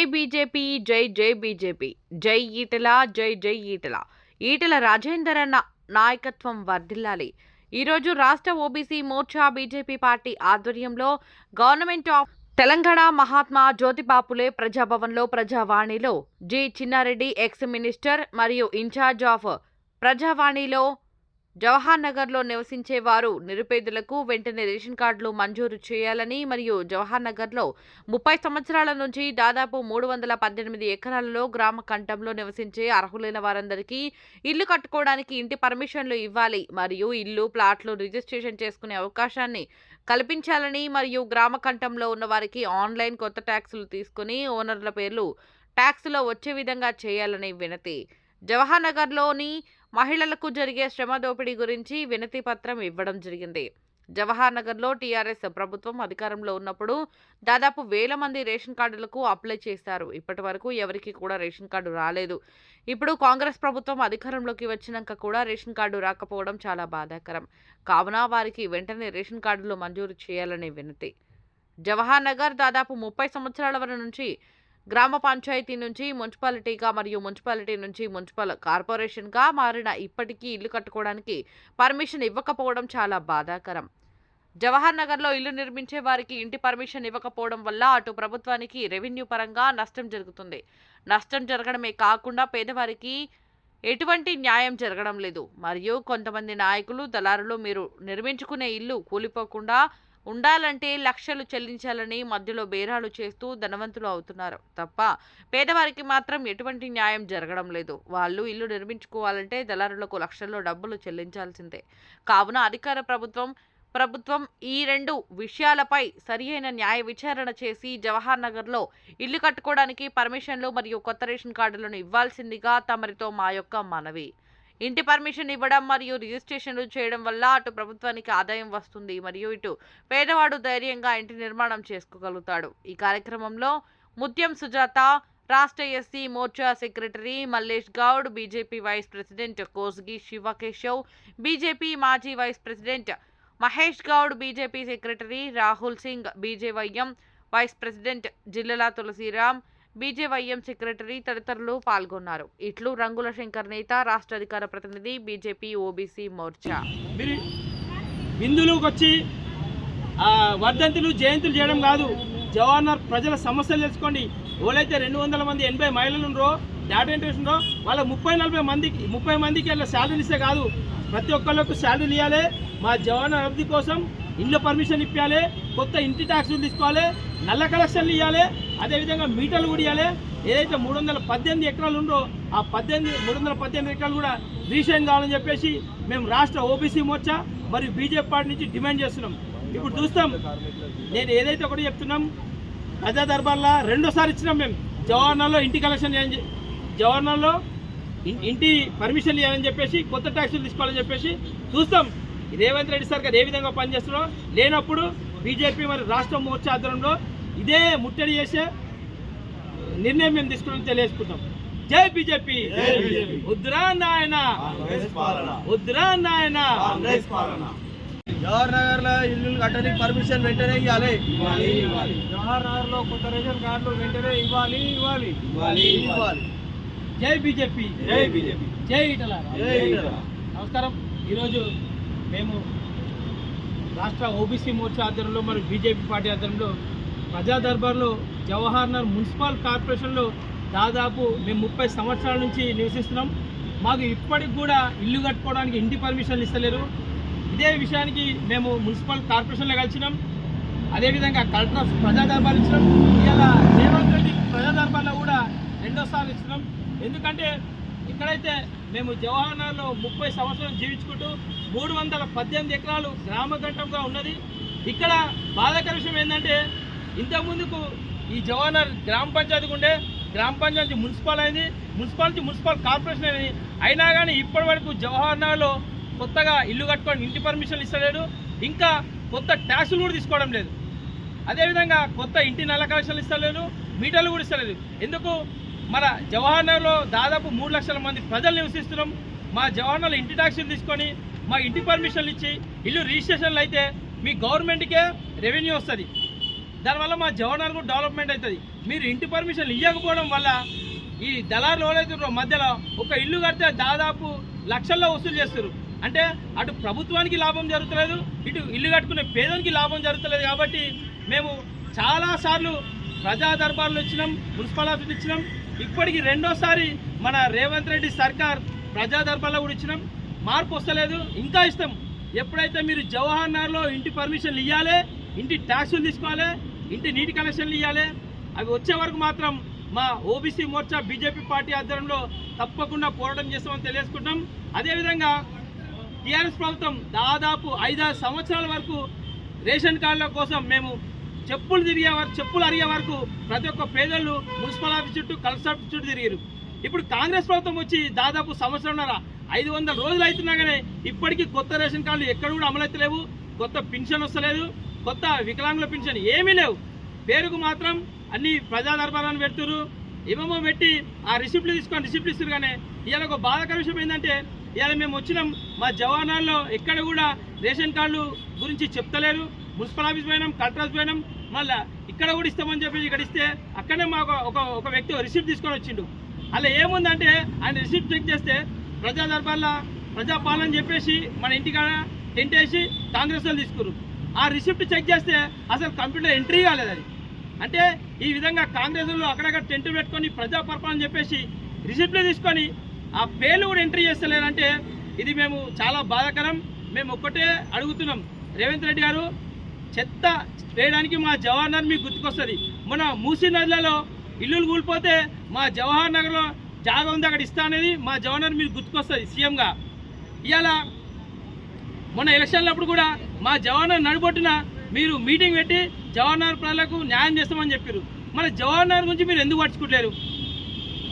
జై బీజేపీ జై జై బీజేపీ జై ఈటల జై జై ఈటల. ఈటల రాజేందర్ అన్న నాయకత్వం వర్ధిల్లాలి. ఈరోజు రాష్ట్ర ఓబీసీ మోర్చా బీజేపీ పార్టీ ఆధ్వర్యంలో గవర్నమెంట్ ఆఫ్ తెలంగాణ మహాత్మా జ్యోతిబాపులే ప్రజాభవన్లో ప్రజావాణిలో జి. చిన్నారెడ్డి ఎక్స్ మినిస్టర్ మరియు ఇన్ఛార్జ్ ఆఫ్ ప్రజావాణిలో జవహర్ నగర్లో నివసించే వారు నిరుపేదలకు వెంటనే రేషన్ కార్డులు మంజూరు చేయాలని మరియు జవహర్ నగర్లో ముప్పై సంవత్సరాల నుంచి దాదాపు మూడు వందల పద్దెనిమిది ఎకరాలలో గ్రామ కంఠంలో నివసించే అర్హులైన వారందరికీ ఇల్లు కట్టుకోవడానికి ఇంటి పర్మిషన్లు ఇవ్వాలి మరియు ఇల్లు ప్లాట్లు రిజిస్ట్రేషన్ చేసుకునే అవకాశాన్ని కల్పించాలని మరియు గ్రామ కంఠంలో ఉన్న వారికి ఆన్లైన్ కొత్త ట్యాక్సులు తీసుకుని ఓనర్ల పేర్లు ట్యాక్సులో వచ్చే విధంగా చేయాలని వినతి. జవహర్ నగర్లోని మహిళలకు జరిగే శ్రమ దోపిడీ గురించి వినతి పత్రం ఇవ్వడం జరిగింది. జవహర్ నగర్లో టీఆర్ఎస్ ప్రభుత్వం అధికారంలో ఉన్నప్పుడు దాదాపు వేల మంది రేషన్ కార్డులకు అప్లై చేశారు. ఇప్పటి వరకు ఎవరికి కూడా రేషన్ కార్డు రాలేదు. ఇప్పుడు కాంగ్రెస్ ప్రభుత్వం అధికారంలోకి వచ్చినాక కూడా రేషన్ కార్డు రాకపోవడం చాలా బాధాకరం. కావున వారికి వెంటనే రేషన్ కార్డులు మంజూరు చేయాలనే వినతి. జవహర్ నగర్ దాదాపు ముప్పై సంవత్సరాల వర నుంచి గ్రామ పంచాయతీ నుంచి మున్సిపాలిటీగా మరియు మున్సిపాలిటీ నుంచి మున్సిపల్ కార్పొరేషన్గా మారిన ఇప్పటికీ ఇల్లు కట్టుకోవడానికి పర్మిషన్ ఇవ్వకపోవడం చాలా బాధాకరం. జవహర్ నగర్లో ఇల్లు నిర్మించే వారికి ఇంటి పర్మిషన్ ఇవ్వకపోవడం వల్ల అటు ప్రభుత్వానికి రెవెన్యూ పరంగా నష్టం జరుగుతుంది. నష్టం జరగడమే కాకుండా పేదవారికి ఎటువంటి న్యాయం జరగడం లేదు. మరియు కొంతమంది నాయకులు దళారులు మీరు నిర్మించుకునే ఇల్లు కూలిపోకుండా ఉండాలంటే లక్షలు చెల్లించాలని మధ్యలో బేరాలు చేస్తూ ధనవంతులు అవుతున్నారు. తప్ప పేదవారికి మాత్రం ఎటువంటి న్యాయం జరగడం లేదు. వాళ్ళు ఇల్లు నిర్మించుకోవాలంటే దళారులకు లక్షల్లో డబ్బులు చెల్లించాల్సిందే. కావున అధికార ప్రభుత్వం ప్రభుత్వం ఈ రెండు విషయాలపై సరియైన న్యాయ విచారణ చేసి జవహర్ నగర్లో ఇల్లు కట్టుకోవడానికి పర్మిషన్లు మరియు కొత్త రేషన్ కార్డులను ఇవ్వాల్సిందిగా తమరితో మా యొక్క మనవి. ఇంటి పర్మిషన్ ఇవ్వడం మరియు రిజిస్ట్రేషన్లు చేయడం వల్ల అటు ప్రభుత్వానికి ఆదాయం వస్తుంది మరియు ఇటు పేదవాడు ధైర్యంగా ఇంటి నిర్మాణం చేసుకోగలుగుతాడు. ఈ కార్యక్రమంలో ముత్యం సుజాత రాష్ట్ర SC Morcha secretary Mallesh Goud BJP vice president Kosgi Shivakeshav BJP మాజీ vice president Mahesh Goud BJP secretary Rahul Singh BJYM vice president జిల్లల Tulasiram BJYM secretary తదితరులు పాల్గొన్నారు. ఇట్లు రంగుల శంకర్ నేత రాష్ట్ర అధికార ప్రతినిధి బీజేపీ ఓబీసీ మోర్చా. మీరు వచ్చి వర్ధంతులు జయంతులు చేయడం కాదు. జవహర్లాల్ ప్రజల సమస్యలు తెలుసుకోండి. ఎవరైతే రెండు వందల మంది ఎనభై మహిళలు ఉన్నారో డేటా ఎంట్రీ ఉన్నారో వాళ్ళ ముప్పై నలభై మందికి ముప్పై మందికి అలా శాలరీలు ఇస్తే కాదు. ప్రతి ఒక్కళ్ళకు శాలరీలు ఇవ్వాలి మా జవాన్ అభివృద్ధి కోసం ఇళ్ళ పర్మిషన్ ఇప్పించాలి కొత్త ఇంటి ట్యాక్సులు తీసుకోవాలి నల్ల కలెక్షన్లు ఇవ్వాలి అదేవిధంగా మీటర్లు కూడా ఇవ్వాలి ఏదైతే మూడు వందల పద్దెనిమిది ఎకరాలు ఉందో ఆ పద్దెనిమిది మూడు వందల పద్దెనిమిది ఎకరాలు కూడా రీసైన్ కావాలని చెప్పేసి మేము రాష్ట్ర ఓబీసీ మోర్చా మరియు బీజేపీ పార్టీ నుంచి డిమాండ్ చేస్తున్నాం. ఇప్పుడు చూస్తాం. నేను ఏదైతే ఒకటి చెప్తున్నాం ప్రజా దర్బార్లో రెండోసారి ఇచ్చినాం మేము. జవహర్లాల్లో ఇంటి కలెక్షన్ జవహర్లాల్లో ఇంటి పర్మిషన్ ఇవ్వాలని చెప్పేసి కొత్త ట్యాక్సులు తీసుకోవాలని చెప్పేసి చూస్తాం. రేవంత్ రెడ్డి సార్ గారు ఏ విధంగా పనిచేస్తున్నారో లేనప్పుడు బీజేపీ మరి రాష్ట్ర మోర్చా ఆధ్వర్యంలో ఇదే ముట్టడి చేసే నిర్ణయం మేము తీసుకుని తెలియజేసుకుంటాం. జై బీజేపీ. ఉద్రా నాయన. ఉద్రా జవహర్ నగర్లో ఇల్లు కట్టడానికి పర్మిషన్ వెంటనే ఇవ్వాలి. జవహర్ నగర్లో కొత్త రేషన్ కార్డులు వెంటనే ఇవ్వాలి ఇవ్వాలి. ఇవ్వాలి ఇవ్వాలి. జై బీజేపీ. జై బీజేపీ. జై ఇటల జై ఇటల. నమస్కారం. ఈరోజు మేము రాష్ట్ర ఓబీసీ మోర్చా ఆధ్వర్యంలో మరియు బీజేపీ పార్టీ ఆధ్వర్యంలో ప్రజా దర్బార్లో జవహర్ మున్సిపల్ కార్పొరేషన్లో దాదాపు మేము ముప్పై సంవత్సరాల నుంచి నివసిస్తున్నాం. మాకు ఇప్పటికి కూడా ఇల్లు కట్టుకోవడానికి ఇంటి పర్మిషన్లు ఇస్తలేరు. ఇదే విషయానికి మేము మున్సిపల్ కార్పొరేషన్లో కలిసినాం. అదేవిధంగా కలెక్టర్ ఆఫ్ ప్రజా దర్బార్ ఇచ్చినాం. ఇలా రేవంత్ రెడ్డి ప్రజా దర్బార్లో కూడా రెండోసారి ఇస్తున్నాం. ఎందుకంటే ఇక్కడైతే మేము జవహర్ ముప్పై సంవత్సరాలు జీవించుకుంటూ మూడు వందల పద్దెనిమిది ఎకరాలు గ్రామఘంటంగా ఉన్నది. ఇక్కడ బాధాకర విషయం ఏంటంటే ఇంతకుముందుకు ఈ జవహర్ గ్రామ పంచాయతీకి ఉండే గ్రామ పంచాయతీ మున్సిపల్ అయింది. మున్సిపాలిటీ మున్సిపల్ కార్పొరేషన్ అయింది. అయినా కానీ ఇప్పటి వరకు కొత్తగా ఇల్లు కట్టుకొని ఇంటి పర్మిషన్లు ఇస్తలేడు. ఇంకా కొత్త ట్యాక్సులు కూడా తీసుకోవడం లేదు. అదేవిధంగా కొత్త ఇంటి నల్ల కలెక్షన్లు ఇస్తలేదు మీటర్లు కూడా ఇస్తలేదు ఎందుకు? మన జవహర్నగర్లో దాదాపు మూడు లక్షల మంది ప్రజలు నివసిస్తున్నాం. మా జవహర్ ఇంటి ట్యాక్సీలు తీసుకొని మా ఇంటి పర్మిషన్లు ఇచ్చి ఇల్లు రిజిస్ట్రేషన్లు అయితే మీ గవర్నమెంట్కే రెవెన్యూ వస్తుంది. దానివల్ల మా జవహర్ కూడా డెవలప్మెంట్ అవుతుంది. మీరు ఇంటి పర్మిషన్ ఇవ్వకపోవడం వల్ల ఈ దళారులు ఎవరైతున్నారో మధ్యలో ఒక ఇల్లు కడితే దాదాపు లక్షల్లో వసూలు చేస్తారు. అంటే అటు ప్రభుత్వానికి లాభం జరుగుతలేదు ఇటు ఇల్లు కట్టుకునే పేదనికి లాభం జరుగుతలేదు కాబట్టి మేము చాలాసార్లు ప్రజా దర్బార్లు ఇచ్చినాం మున్సిపల్ ఆఫీస్ ఇచ్చినాం. ఇప్పటికి రెండోసారి మన రేవంత్ రెడ్డి సర్కార్ ప్రజా కూడా ఇచ్చినాం. మార్పు వస్తలేదు. ఇంకా ఇస్తాం. ఎప్పుడైతే మీరు జవహర్ నగర్లో ఇంటి పర్మిషన్లు ఇవ్వాలి ఇంటి ట్యాక్సులు తీసుకోవాలి ఇంటి నీటి కనెక్షన్లు ఇవ్వాలి అవి వచ్చే వరకు మాత్రం మా ఓబీసీ మోర్చా బీజేపీ పార్టీ ఆధ్వర్యంలో తప్పకుండా పోరాటం చేస్తామని తెలియజేసుకుంటాం అదేవిధంగా టీఆర్ఎస్ ప్రభుత్వం దాదాపు ఐదారు సంవత్సరాల వరకు రేషన్ కార్డుల కోసం మేము చెప్పులు తిరిగే వరకు చెప్పులు అరిగే వరకు ప్రతి ఒక్క పేదలు మున్సిపల్ ఆఫీస్ చుట్టూ కలెక్టర్ ఆఫీస్ చుట్టూ తిరిగారు. ఇప్పుడు కాంగ్రెస్ ప్రభుత్వం వచ్చి దాదాపు సంవత్సరంన్నర ఐదు వందల రోజులు అవుతున్నా కానీ ఇప్పటికీ కొత్త రేషన్ కార్డులు ఎక్కడ కూడా అమలైతలేవు కొత్త పెన్షన్ వస్తలేదు కొత్త వికలాంగుల పెన్షన్ ఏమీ లేవు. పేరుకు మాత్రం అన్ని ప్రజా దర్బారాన్ని పెడుతురు ఏమేమో పెట్టి ఆ రిసిప్ట్లు తీసుకొని రిసిప్ట్లు ఇస్తారు కానీ ఇవాళ ఒక బాధాకర విషయం ఏంటంటే ఇవాళ మేము వచ్చినాం మా జవానాల్లో ఎక్కడ కూడా రేషన్ కార్డులు గురించి చెప్తలేరు. మున్సిపల్ ఆఫీస్ పోయినాం కలెక్టర్ ఆఫీస్ పోయినాం మళ్ళీ ఇక్కడ కూడా ఇస్తామని చెప్పేసి ఇక్కడ ఇస్తే అక్కడనే మాకు ఒక ఒక వ్యక్తి రిసిప్ట్ తీసుకొని వచ్చిండు. అలా ఏముందంటే ఆయన రిసిప్ట్ చెక్ చేస్తే ప్రజా దర్బార్లో ప్రజాపాలన చెప్పేసి మన ఇంటికాడ టెంట్ వేసి కాంగ్రెస్ వాళ్ళు తీసుకురు ఆ రిసిప్ట్ చెక్ చేస్తే అసలు కంప్యూటర్ ఎంట్రీ కాలేదు అది. అంటే ఈ విధంగా కాంగ్రెస్ వాళ్ళు అక్కడక్కడ టెంట్ పెట్టుకొని ప్రజా పరిపాలన చెప్పేసి రిసిప్ట్లు తీసుకొని ఆ పేర్లు కూడా ఎంట్రీ చేస్తలేరంటే ఇది మేము చాలా బాధాకరం. మేము ఒక్కటే అడుగుతున్నాం. రేవంత్ రెడ్డి గారు చెత్త వేయడానికి మా జవహర్ నగర్ మీకు గుర్తుకొస్తుంది. మన మూసీ నదిలలో ఇల్లులు కూలిపోతే మా జవహర్ నగర్లో జాగా ఉంది అక్కడ ఇస్తా అనేది మా జవహర్ నగర్ మీకు గుర్తుకొస్తుంది సీఎంగా. ఇవాళ మొన్న ఎలక్షన్లప్పుడు కూడా మా జవాన్ నడిబొట్టిన మీరు మీటింగ్ పెట్టి జవహర్ నగర్ ప్రజలకు న్యాయం చేస్తామని చెప్పారు మన జవహర్ నగర్ గురించి మీరు ఎందుకు పట్టించుకోలేరు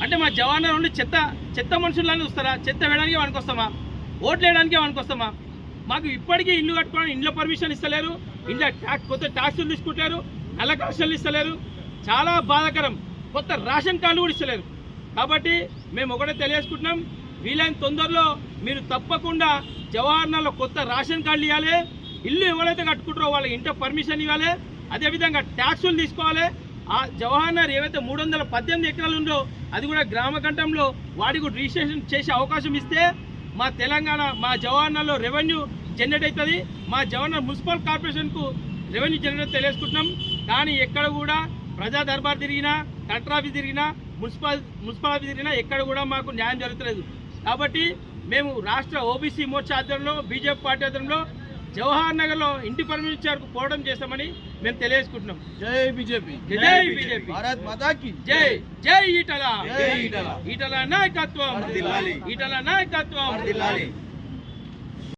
అంటే మా జవహర్ నగర్ ఉండి చెత్త చెత్త మనుషులని వస్తారా చెత్త వేయడానికి వానికి ఓట్లు వేయడానికి వానికి వస్తామా మాకు ఇప్పటికీ ఇల్లు కట్టుకోవడానికి ఇంట్లో పర్మిషన్ ఇస్తలేరు. ఇంట్లో ట్యాక్స్ కొత్త ట్యాక్సులు తీసుకుంటారు. నల్ల కలెక్షన్లు ఇస్తలేరు. చాలా బాధాకరం. కొత్త రేషన్ కార్డులు కూడా ఇస్తలేరు. కాబట్టి మేము ఒకటే తెలియజేసుకుంటున్నాం. వీలైన తొందరలో మీరు తప్పకుండా జవహర్లాల్లో కొత్త రేషన్ కార్డులు ఇవ్వాలి. ఇల్లు ఎవరైతే కట్టుకుంటారో వాళ్ళకి ఇంట్లో పర్మిషన్ ఇవ్వాలి. అదేవిధంగా ట్యాక్సులు తీసుకోవాలి. ఆ జవహర్ ఏవైతే మూడు వందల పద్దెనిమిది ఎకరాలు ఉందో అది కూడా గ్రామ గంటంలో వాడి కూడా రిజిస్ట్రేషన్ చేసే అవకాశం ఇస్తే మా తెలంగాణ మా జవహర్ రెవెన్యూ జనరేట్ అవుతుంది. మా జవహర్ నగర్ మున్సిపల్ కార్పొరేషన్కు రెవెన్యూ జనరేట్ తెలియజేసుకుంటున్నాం. కానీ ఎక్కడ కూడా ప్రజా దర్బార్ తిరిగినా కలెక్టర్ ఆఫీస్ తిరిగినా మున్సిపల్ మున్సిపల్ ఆఫీస్ తిరిగినా ఎక్కడ కూడా మాకు న్యాయం జరుగుతలేదు. కాబట్టి మేము రాష్ట్ర ఓబీసీ మోర్చా ఆధ్వర్యంలో బీజేపీ పార్టీ ఆధ్వర్యంలో జవహర్ నగర్లో ఇంటి పర్మిషన్ పోవడం చేస్తామని మేము తెలియజేసుకుంటున్నాం. జై బీజేపీ. జై బీజేపీ. భారత్ జై. జై ఈటల. జై ఈటల. నాయకత్వం. ఈటల నాయకత్వం.